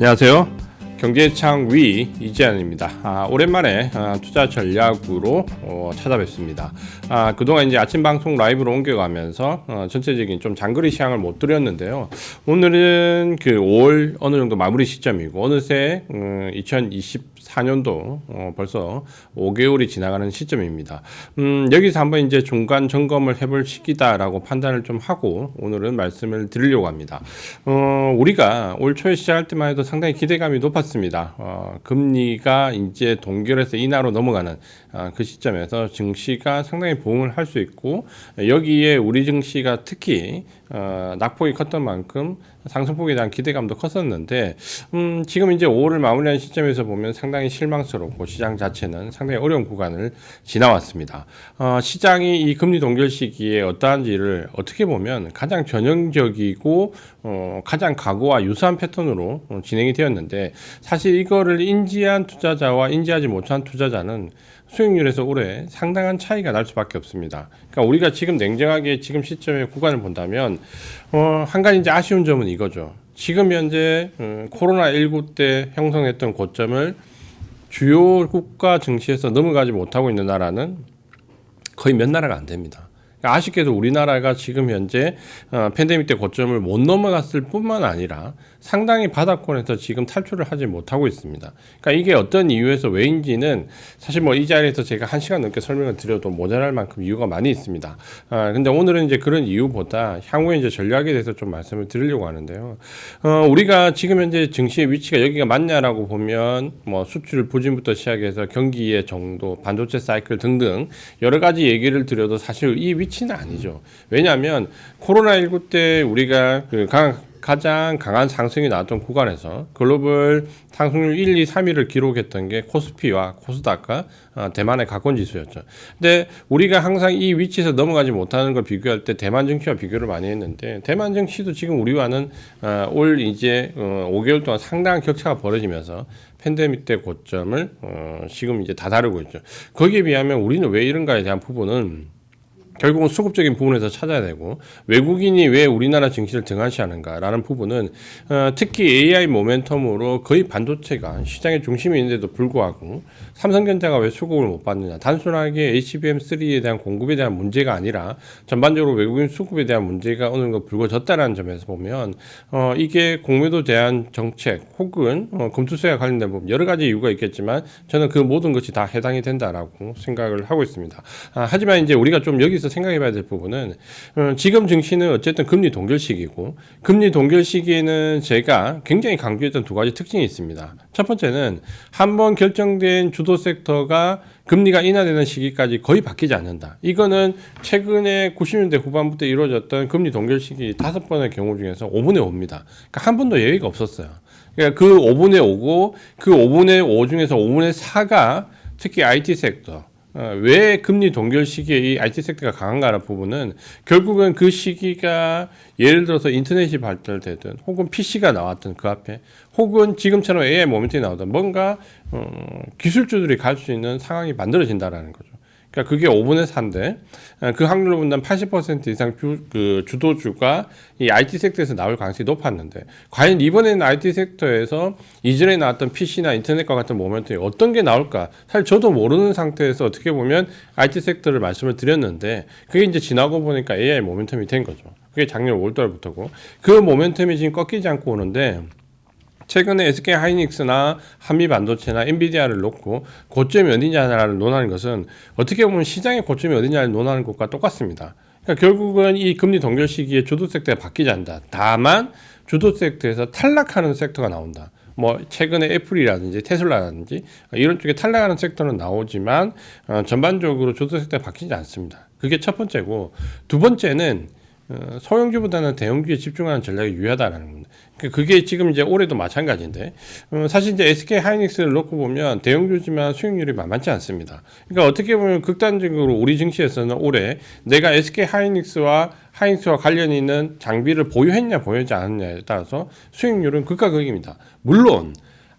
안녕하세요. 경제창 위 이재현입니다. 아, 오랜만에 아, 투자 전략으로 어, 찾아뵙습니다. 아, 그동안 이제 아침 방송 라이브로 옮겨가면서 어, 전체적인 좀 장거리 시향을 못 드렸는데요. 오늘은 그 5월 어느 정도 마무리 시점이고 어느새 음, 2024년도 어, 벌써 5개월이 지나가는 시점입니다. 음, 여기서 한번 이제 중간 점검을 해볼 시기다라고 판단을 좀 하고 오늘은 말씀을 드리려고 합니다. 어, 우리가 올 초에 시작할 때만 해도 상당히 기대감이 높았습니다. 어, 금리가 이제 동결해서 인하로 넘어가는 어, 그 시점에서 증시가 상당히 부응을 할 수 있고 여기에 우리 증시가 특히 어, 낙폭이 컸던 만큼 상승폭에 대한 기대감도 컸었는데 음, 지금 이제 5월을 마무리한 시점에서 보면 상당히 실망스럽고 시장 자체는 상당히 어려운 구간을 지나왔습니다. 어, 시장이 이 금리 동결 시기에 어떠한지를 어떻게 보면 가장 전형적이고 어, 가장 과거와 유사한 패턴으로 어, 진행이 되었는데 사실 이거를 인지한 투자자와 인지하지 못한 투자자는 수익률에서 올해 상당한 차이가 날 수밖에 없습니다. 그러니까 우리가 지금 냉정하게 지금 시점의 구간을 본다면 어, 한 가지 이제 아쉬운 점은 이거죠. 지금 현재 음, 코로나 19 때 형성했던 고점을 주요 국가 증시에서 넘어가지 못하고 있는 나라는 거의 몇 나라가 안 됩니다. 그러니까 아쉽게도 우리나라가 지금 현재 어, 팬데믹 때 고점을 못 넘어갔을 뿐만 아니라 상당히 바닥권에서 지금 탈출을 하지 못하고 있습니다. 그러니까 이게 어떤 이유에서 왜인지는 사실 뭐 이 자리에서 제가 한 시간 넘게 설명을 드려도 모자랄 만큼 이유가 많이 있습니다. 아, 근데 오늘은 이제 그런 이유보다 향후에 이제 전략에 대해서 좀 말씀을 드리려고 하는데요. 어, 우리가 지금 현재 증시의 위치가 여기가 맞냐라고 보면 뭐 수출 부진부터 시작해서 경기의 정도, 반도체 사이클 등등 여러 가지 얘기를 드려도 사실 이 위치 는 아니죠. 왜냐하면 코로나19 때 우리가 그 강, 가장 강한 상승이 나왔던 구간에서 글로벌 상승률 1, 2, 3위를 기록했던 게 코스피와 코스닥과 어, 대만의 가권 지수였죠. 근데 우리가 항상 이 위치에서 넘어가지 못하는 걸 비교할 때 대만 증시와 비교를 많이 했는데 대만 증시도 지금 우리와는 어, 올 이제 어, 5개월 동안 상당한 격차가 벌어지면서 팬데믹 때 고점을 어, 지금 이제 다다르고 있죠. 거기에 비하면 우리는 왜 이런가에 대한 부분은 결국은 수급적인 부분에서 찾아야 되고 외국인이 왜 우리나라 증시를 등한시하는가라는 부분은 어, 특히 AI 모멘텀으로 거의 반도체가 시장의 중심이 있는데도 불구하고 삼성전자가 왜 수급을 못 받느냐 단순하게 HBM3에 대한 공급에 대한 문제가 아니라 전반적으로 외국인 수급에 대한 문제가 어느 정도 불거졌다는 점에서 보면 어, 이게 공매도 대한 정책 혹은 어, 금투세와 관련된 부분 여러 가지 이유가 있겠지만 저는 그 모든 것이 다 해당이 된다라고 생각을 하고 있습니다. 아, 하지만 이제 우리가 좀 여기서 생각해 봐야 될 부분은 어, 지금 증시는 어쨌든 금리 동결 시기고 금리 동결 시기에는 제가 굉장히 강조했던 두 가지 특징이 있습니다. 첫 번째는 한번 결정된 주도 섹터가 금리가 인하되는 시기까지 거의 바뀌지 않는다. 이거는 최근에 90년대 후반부터 이루어졌던 금리 동결 시기 다섯 번의 경우 중에서 5분의 5입니다. 그러니까 한 번도 예외가 없었어요. 그러니까 그 5분의 5고 그 5분의 5 중에서 5분의 4가 특히 IT 섹터 어, 왜 금리 동결 시기에 이 IT 섹터가 강한가라는 부분은 결국은 그 시기가 예를 들어서 인터넷이 발달되든 혹은 PC가 나왔든 그 앞에 혹은 지금처럼 AI 모멘텀이 나오든 뭔가 어, 기술주들이 갈 수 있는 상황이 만들어진다라는 거죠. 그러니까 그게 5분의 4인데 그 확률로 본다면 80% 이상 주, 그 주도주가 이 IT 섹터에서 나올 가능성이 높았는데 과연 이번에는 IT 섹터에서 이전에 나왔던 PC나 인터넷과 같은 모멘텀이 어떤 게 나올까 사실 저도 모르는 상태에서 어떻게 보면 IT 섹터를 말씀을 드렸는데 그게 이제 지나고 보니까 AI 모멘텀이 된 거죠. 그게 작년 5월달부터고 그 모멘텀이 지금 꺾이지 않고 오는데 최근에 SK 하이닉스나 한미 반도체나 엔비디아를 놓고 고점이 어디냐를 논하는 것은 어떻게 보면 시장의 고점이 어디냐를 논하는 것과 똑같습니다. 그러니까 결국은 이 금리 동결 시기에 주도 섹터가 바뀌지 않는다. 다만 주도 섹터에서 탈락하는 섹터가 나온다. 뭐 최근에 애플이라든지 테슬라라든지 이런 쪽에 탈락하는 섹터는 나오지만 어, 전반적으로 주도 섹터가 바뀌지 않습니다. 그게 첫 번째고 두 번째는 어, 소형주보다는 대형주에 집중하는 전략이 유효하다라는 겁니다. 그, 그게 지금 이제 올해도 마찬가지인데 어, 사실 이제 SK 하이닉스를 놓고 보면 대형주지만 수익률이 만만치 않습니다. 그러니까 어떻게 보면 극단적으로 우리 증시에서는 올해 내가 SK 하이닉스와 하이닉스와 관련 있는 장비를 보유했냐 보유하지 않았냐에 따라서 수익률은 극과 극입니다. 물론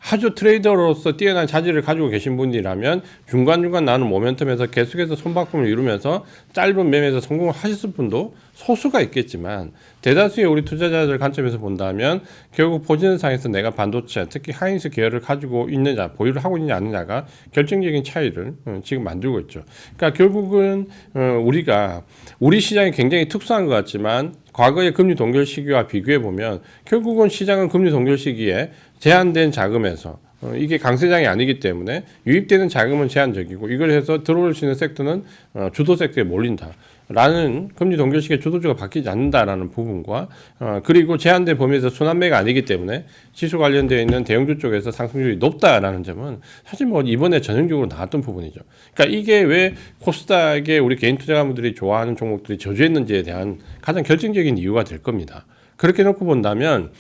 아주 트레이더로서 뛰어난 자질을 가지고 계신 분이라면 중간중간 나는 모멘텀에서 계속해서 손바꿈을 이루면서 짧은 매매에서 성공을 하셨을 분도 소수가 있겠지만 대다수의 우리 투자자들 관점에서 본다면 결국 포지션상에서 내가 반도체 특히 하이닉스 계열을 가지고 있느냐 보유를 하고 있느냐 아니냐가 결정적인 차이를 어, 지금 만들고 있죠. 그러니까 결국은 어, 우리가 우리 시장이 굉장히 특수한 것 같지만 과거의 금리 동결 시기와 비교해 보면 결국은 시장은 금리 동결 시기에 제한된 자금에서 어, 이게 강세장이 아니기 때문에 유입되는 자금은 제한적이고 이걸 해서 들어올 수 있는 섹터는 어, 주도 섹터에 몰린다. 라는 금리 동결식의 주도주가 바뀌지 않는다라는 부분과 어, 그리고 제한된 범위에서 순환매가 아니기 때문에 지수 관련되어 있는 대형주 쪽에서 상승률이 높다라는 점은 사실 뭐 이번에 전형적으로 나왔던 부분이죠. 그러니까 이게 왜 코스닥에 우리 개인 투자자분들이 좋아하는 종목들이 저주했는지에 대한 가장 결정적인 이유가 될 겁니다. 그렇게 놓고 본다면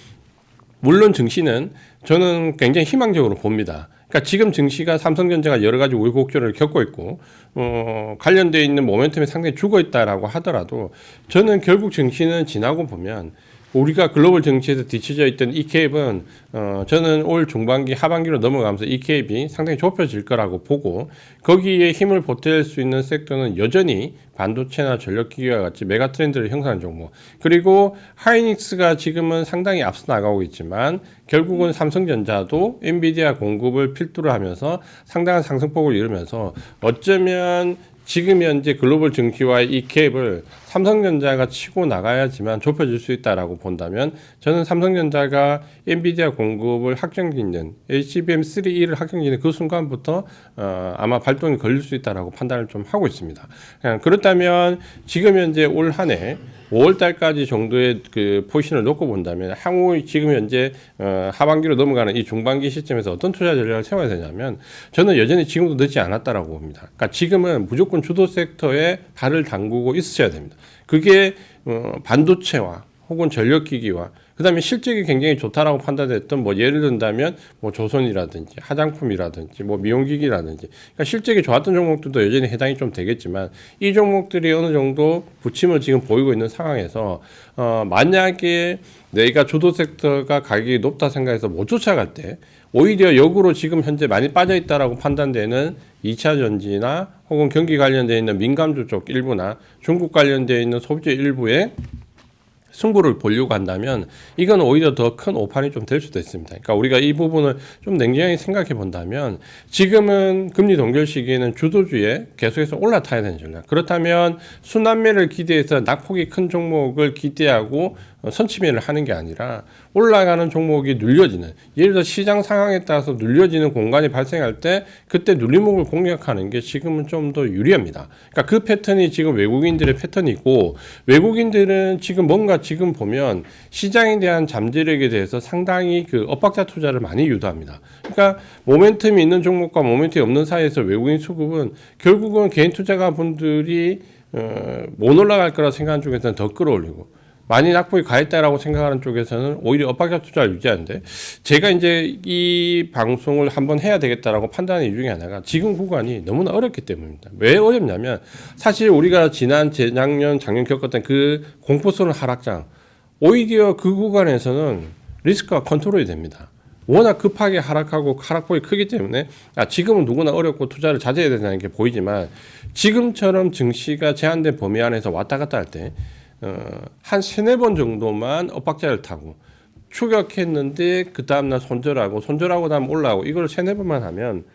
물론 증시는 저는 굉장히 희망적으로 봅니다. 그러니까 지금 증시가 삼성전자가 여러 가지 우여곡절을 겪고 있고 어, 관련돼 있는 모멘텀이 상당히 죽어 있다라고 하더라도 저는 결국 증시는 지나고 보면 우리가 글로벌 정치에서 뒤쳐져 있던 이 캡은 어, 저는 올 중반기 하반기로 넘어가면서 이 캡이 상당히 좁혀질 거라고 보고 거기에 힘을 보탤 수 있는 섹터는 여전히 반도체나 전력기기와 같이 메가 트렌드를 형성하는 종목. 그리고 하이닉스가 지금은 상당히 앞서 나가고 있지만 결국은 삼성전자도 엔비디아 공급을 필두로 하면서 상당한 상승폭을 이루면서 어쩌면 지금 현재 글로벌 증시와 이 캡을 삼성전자가 치고 나가야지만 좁혀질 수 있다라고 본다면 저는 삼성전자가 엔비디아 공급을 확정짓는 HBM3E를 확정짓는 그 순간부터 어, 아마 발동이 걸릴 수 있다라고 판단을 좀 하고 있습니다. 그렇다면 지금 현재 올 한해 5월 달까지 정도의 그 포지션을 놓고 본다면 향후 지금 현재 어, 하반기로 넘어가는 이 중반기 시점에서 어떤 투자 전략을 세워야 되냐면 저는 여전히 지금도 늦지 않았다라고 봅니다. 그러니까 지금은 무조건 주도 섹터에 발을 담그고 있으셔야 됩니다. 그게 어, 반도체와 혹은 전력기기와 그다음에 실적이 굉장히 좋다라고 판단됐던 뭐 예를 든다면 뭐 조선이라든지 화장품이라든지 뭐 미용기기라든지 그러니까 실적이 좋았던 종목들도 여전히 해당이 좀 되겠지만 이 종목들이 어느 정도 부침을 지금 보이고 있는 상황에서 어 만약에 내가 주도 섹터가 가격이 높다 생각해서 못 쫓아갈 때 오히려 역으로 지금 현재 많이 빠져 있다라고 판단되는 2차 전지나 혹은 경기 관련되어 있는 민감주 쪽 일부나 중국 관련되어 있는 소비재 일부에 승부를 보려고 한다면 이건 오히려 더 큰 오판이 좀 될 수도 있습니다. 그러니까 우리가 이 부분을 좀 냉정하게 생각해 본다면 지금은 금리 동결 시기에는 주도주에 계속해서 올라타야 되는 전략. 그렇다면 순환매를 기대해서 낙폭이 큰 종목을 기대하고 어, 선취매를 하는 게 아니라 올라가는 종목이 눌려지는 예를 들어 시장 상황에 따라서 눌려지는 공간이 발생할 때 그때 눌림목을 공략하는 게 지금은 좀 더 유리합니다. 그러니까 그 패턴이 지금 외국인들의 패턴이고 외국인들은 지금 뭔가 지금 보면 시장에 대한 잠재력에 대해서 상당히 그 엇박자 투자를 많이 유도합니다. 그러니까 모멘텀이 있는 종목과 모멘텀이 없는 사이에서 외국인 수급은 결국은 개인 투자가 분들이 어, 못 올라갈 거라 생각하는 쪽에서는 더 끌어올리고 많이 낙폭이 가했다라고 생각하는 쪽에서는 오히려 엇박자 투자를 유지하는데 제가 이제 이 방송을 한번 해야 되겠다라고 판단한 이유 중에 하나가 지금 구간이 너무나 어렵기 때문입니다. 왜 어렵냐면 사실 우리가 지난 재작년 작년 겪었던 그 공포스러운 하락장 오히려 그 구간에서는 리스크가 컨트롤이 됩니다. 워낙 급하게 하락하고 하락폭이 크기 때문에 아 지금은 누구나 어렵고 투자를 자제해야 된다는 게 보이지만 지금처럼 증시가 제한된 범위 안에서 왔다 갔다 할때 어, 한 세네 번 정도만 엇박자를 타고 추격했는데 그 다음날 손절하고 손절하고 다음 올라오고 이걸 세네 번만 하면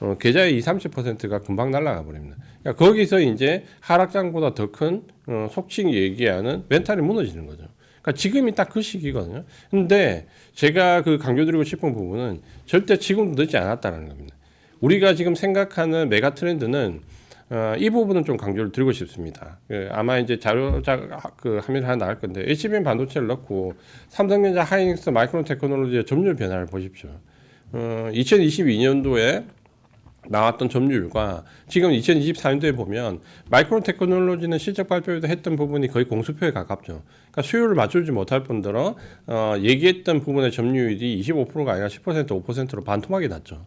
어, 계좌의 20, 30%가 금방 날아가 버립니다. 그러니까 거기서 이제 하락장보다 더큰 어, 속칭 얘기하는 멘탈이 무너지는 거죠. 그러니까 지금이 딱 그 시기거든요. 근데 제가 그 강조드리고 싶은 부분은 절대 지금도 늦지 않았다는 겁니다. 우리가 지금 생각하는 메가 트렌드는 어, 이 부분은 좀 강조를 드리고 싶습니다. 그 아마 이제 자료자 그 화면을 하나 나갈 건데 HBM 반도체를 넣고 삼성전자, 하이닉스, 마이크론 테크놀로지의 점유율 변화를 보십시오. 어, 2022년도에 나왔던 점유율과 지금 2024년도에 보면 마이크론 테크놀로지는 실적 발표에도 했던 부분이 거의 공수표에 가깝죠. 그러니까 수요를 맞추지 못할 뿐더러 어, 얘기했던 부분의 점유율이 25%가 아니라 10% 5%로 반토막이 났죠.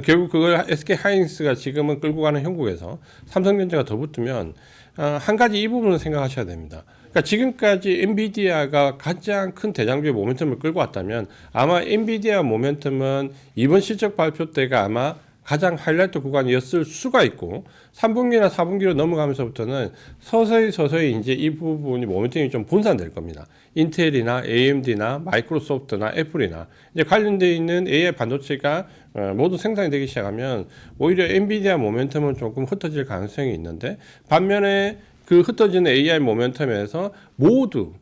결국 그걸 SK 하이닉스가 지금은 끌고 가는 형국에서 삼성전자가 더 붙으면 어, 한 가지 이 부분을 생각하셔야 됩니다. 그러니까 지금까지 엔비디아가 가장 큰 대장주의 모멘텀을 끌고 왔다면 아마 엔비디아 모멘텀은 이번 실적 발표 때가 아마 가장 하이라이트 구간이었을 수가 있고 3분기나 4분기로 넘어가면서부터는 서서히 서서히 이제 이 부분이 모멘텀이 좀 분산될 겁니다. 인텔이나 AMD나 마이크로소프트나 애플이나 이제 관련되어 있는 AI 반도체가 어, 모두 생산이 되기 시작하면 오히려 엔비디아 모멘텀은 조금 흩어질 가능성이 있는데 반면에 그 흩어지는 AI 모멘텀에서 모두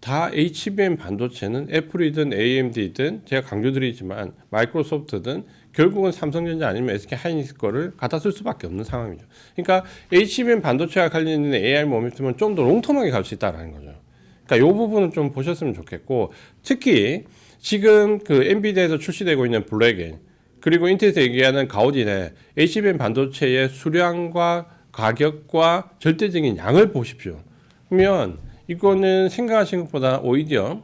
다 HBM 반도체는 애플이든 AMD든 제가 강조드리지만 마이크로소프트든 결국은 삼성전자 아니면 SK 하이닉스 거를 갖다 쓸 수밖에 없는 상황이죠. 그러니까 HBM 반도체와 관련된 AI 모멘텀은 좀 더 롱텀하게 갈 수 있다라는 거죠. 그러니까 이 부분은 좀 보셨으면 좋겠고 특히 지금 그 엔비디아에서 출시되고 있는 블랙엔 그리고 인텔에서 얘기하는 가오딘의 HBM 반도체의 수량과 가격과 절대적인 양을 보십시오. 그러면 이거는 생각하신 것보다 오히려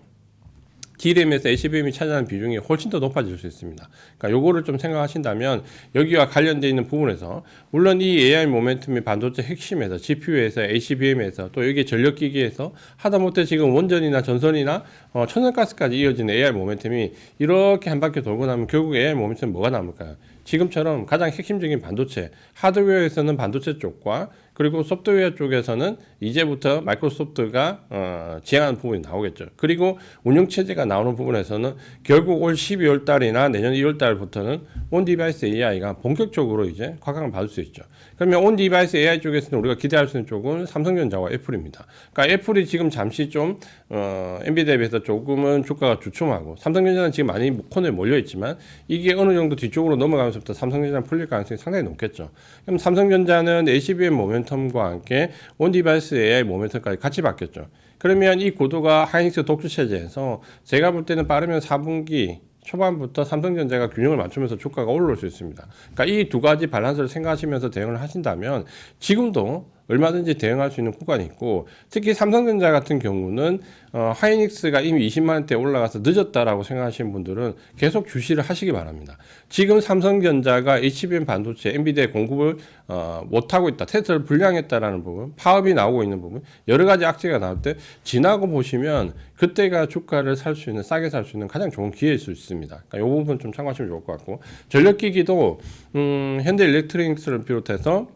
D램에서 HBM이 차지하는 비중이 훨씬 더 높아질 수 있습니다. 그러니까 요거를 좀 생각하신다면 여기와 관련되어 있는 부분에서 물론 이 AI 모멘텀이 반도체 핵심에서 GPU에서 HBM에서 또 여기 전력기기에서 하다못해 지금 원전이나 전선이나 어, 천연가스까지 이어지는 AI 모멘텀이 이렇게 한 바퀴 돌고 나면 결국 AI 모멘텀 뭐가 남을까요? 지금처럼 가장 핵심적인 반도체 하드웨어에서는 반도체 쪽과 그리고 소프트웨어 쪽에서는 이제부터 마이크로소프트가 어, 지향하는 부분이 나오겠죠. 그리고 운영 체제가 나오는 부분에서는 결국 올 12월 달이나 내년 1월 달부터는 온 디바이스 AI가 본격적으로 이제 곽강을 받을 수 있죠. 그러면 온 디바이스 AI 쪽에서는 우리가 기대할 수 있는 쪽은 삼성전자와 애플입니다. 그러니까 애플이 지금 잠시 좀 어, 엔비디아에 비해서 조금은 주가가 주춤하고 삼성전자는 지금 많이 코너에 몰려 있지만 이게 어느 정도 뒤쪽으로 넘어가면서부터 삼성전자는 풀릴 가능성이 상당히 높겠죠. 그럼 삼성전자는 HBM 모멘텀과 함께 온 디바이스 AI 모멘텀까지 같이 바뀌었죠. 그러면 이 고도가 하이닉스 독주 체제에서 제가 볼 때는 빠르면 4분기 초반부터 삼성전자가 균형을 맞추면서 주가가 올라올 수 있습니다. 그러니까 이 두 가지 밸런스를 생각하시면서 대응을 하신다면 지금도 얼마든지 대응할 수 있는 구간이 있고 특히 삼성전자 같은 경우는 어, 하이닉스가 이미 20만 원대 올라가서 늦었다라고 생각하시는 분들은 계속 주시를 하시기 바랍니다. 지금 삼성전자가 HBM 반도체 엔비디아 공급을 어, 못하고 있다, 테스트를 불량했다라는 부분, 파업이 나오고 있는 부분, 여러 가지 악재가 나올 때 지나고 보시면 그때가 주가를 살 수 있는 싸게 살 수 있는 가장 좋은 기회일 수 있습니다. 그러니까 이 부분 좀 참고하시면 좋을 것 같고 전력기기도 음, 현대 일렉트릭스를 비롯해서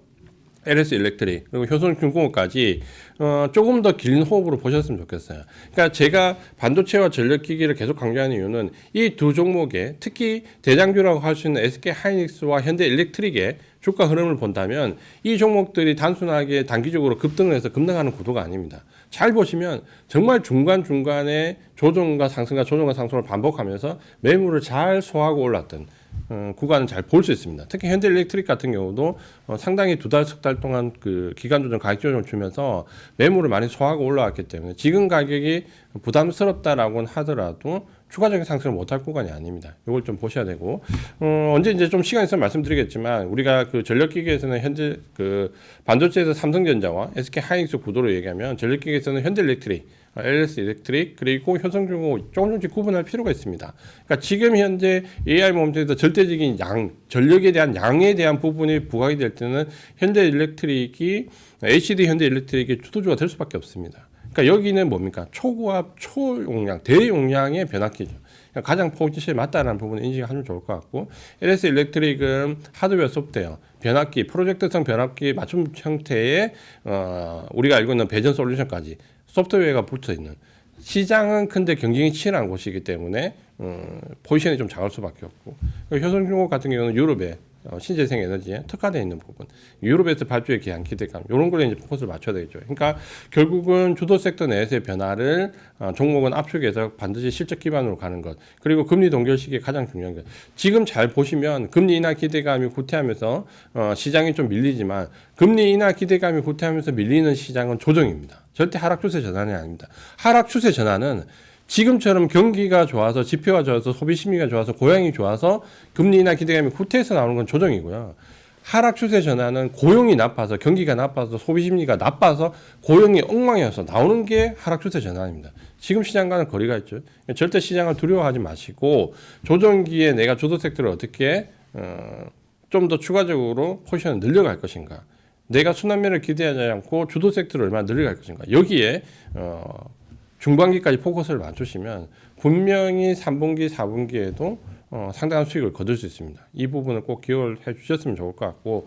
LS 일렉트릭 그리고 효성중공업까지 어, 조금 더 긴 호흡으로 보셨으면 좋겠어요. 그러니까 제가 반도체와 전력기기를 계속 강조하는 이유는 이 두 종목에 특히 대장주라고 할 수 있는 SK 하이닉스와 현대 일렉트릭의 주가 흐름을 본다면 이 종목들이 단순하게 단기적으로 급등을 해서 급등하는 구도가 아닙니다. 잘 보시면 정말 중간중간에 조정과 상승과 조정과 상승을 반복하면서 매물을 잘 소화하고 올랐던 어, 구간을 잘 볼 수 있습니다. 특히 현대일렉트릭 같은 경우도 어, 상당히 두 달, 석 달 동안 그 기간 조정, 가격 조정 주면서 매물을 많이 소화하고 올라왔기 때문에 지금 가격이 부담스럽다라고는 하더라도 추가적인 상승을 못할 구간이 아닙니다. 이걸 좀 보셔야 되고 어, 언제 이제 좀 시간 있으면 말씀드리겠지만 우리가 그 전력기기에서는 현재 그 반도체에서 삼성전자와 SK 하이닉스 구도로 얘기하면 전력기기에서는 현대일렉트릭 LS 일렉트릭 그리고 효성중공업 조금 조금씩 구분할 필요가 있습니다. 그러니까 지금 현재 AI 모멘텀에서 절대적인 양 전력에 대한 양에 대한 부분이 부각이 될 때는 현대 일렉트릭이 HD 현대 일렉트릭이 주도주가 될 수밖에 없습니다. 그러니까 여기는 뭡니까 초고압 초용량 대용량의 변압기죠. 그러니까 가장 포지션이 맞다라는 부분을 인식하면 좋을 것 같고 LS 일렉트릭은 하드웨어 소프트웨어 변압기 프로젝트성 변압기 맞춤 형태의 어, 우리가 알고 있는 배전 솔루션까지 소프트웨어가 붙어 있는 시장은 큰데 경쟁이 치열한 곳이기 때문에 음, 포지션이 좀 작을 수밖에 없고 효성중공업 같은 경우는 유럽에 어, 신재생 에너지에 특화되어 있는 부분, 유럽에서 발주에 대한 기대감, 이런 걸에 이제 포커스를 맞춰야 되겠죠. 그러니까 결국은 주도 섹터 내에서의 변화를 어, 종목은 압축해서 반드시 실적 기반으로 가는 것, 그리고 금리 동결 시기에 가장 중요한 것. 지금 잘 보시면 금리 인하 기대감이 후퇴하면서 어, 시장이 좀 밀리지만 금리 인하 기대감이 후퇴하면서 밀리는 시장은 조정입니다. 절대 하락 추세 전환이 아닙니다. 하락 추세 전환은 지금처럼 경기가 좋아서 지표가 좋아서 소비 심리가 좋아서 고용이 좋아서 금리 인하 기대감이 후퇴해서 나오는 건 조정이고요. 하락 추세 전환은 고용이 나빠서 경기가 나빠서 소비 심리가 나빠서 고용이 엉망이어서 나오는 게 하락 추세 전환입니다. 지금 시장과는 거리가 있죠. 절대 시장을 두려워하지 마시고 조정기에 내가 주도 섹터를 어떻게 어, 좀 더 추가적으로 포지션을 늘려갈 것인가. 내가 순환매를 기대하지 않고 주도 섹터를 얼마나 늘려갈 것인가 여기에 어, 중반기까지 포커스를 맞추시면 분명히 3분기, 4분기에도 어, 상당한 수익을 거둘 수 있습니다. 이 부분을 꼭 기억을 해 주셨으면 좋을 것 같고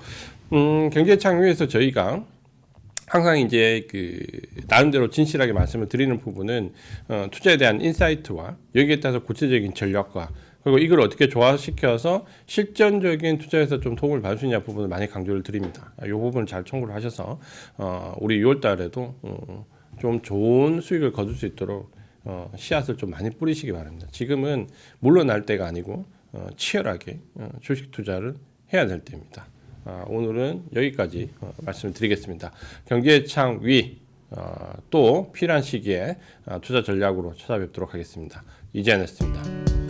음, 경제창위에서 저희가 항상 이제 그 나름대로 진실하게 말씀을 드리는 부분은 어, 투자에 대한 인사이트와 여기에 따라서 구체적인 전략과 그리고 이걸 어떻게 조화시켜서 실전적인 투자에서 좀 도움을 받을 수 있냐 부분을 많이 강조를 드립니다. 이 부분을 잘 청구를 하셔서 어, 우리 6월 달에도 어, 좀 좋은 수익을 거둘 수 있도록 어, 씨앗을 좀 많이 뿌리시기 바랍니다. 지금은 물러날 때가 아니고 어, 치열하게 어, 주식 투자를 해야 될 때입니다. 아, 오늘은 여기까지 어, 말씀을 드리겠습니다. 경제 창 위, 어, 또 필요한 시기에 어, 투자 전략으로 찾아뵙도록 하겠습니다. 이재현이었습니다.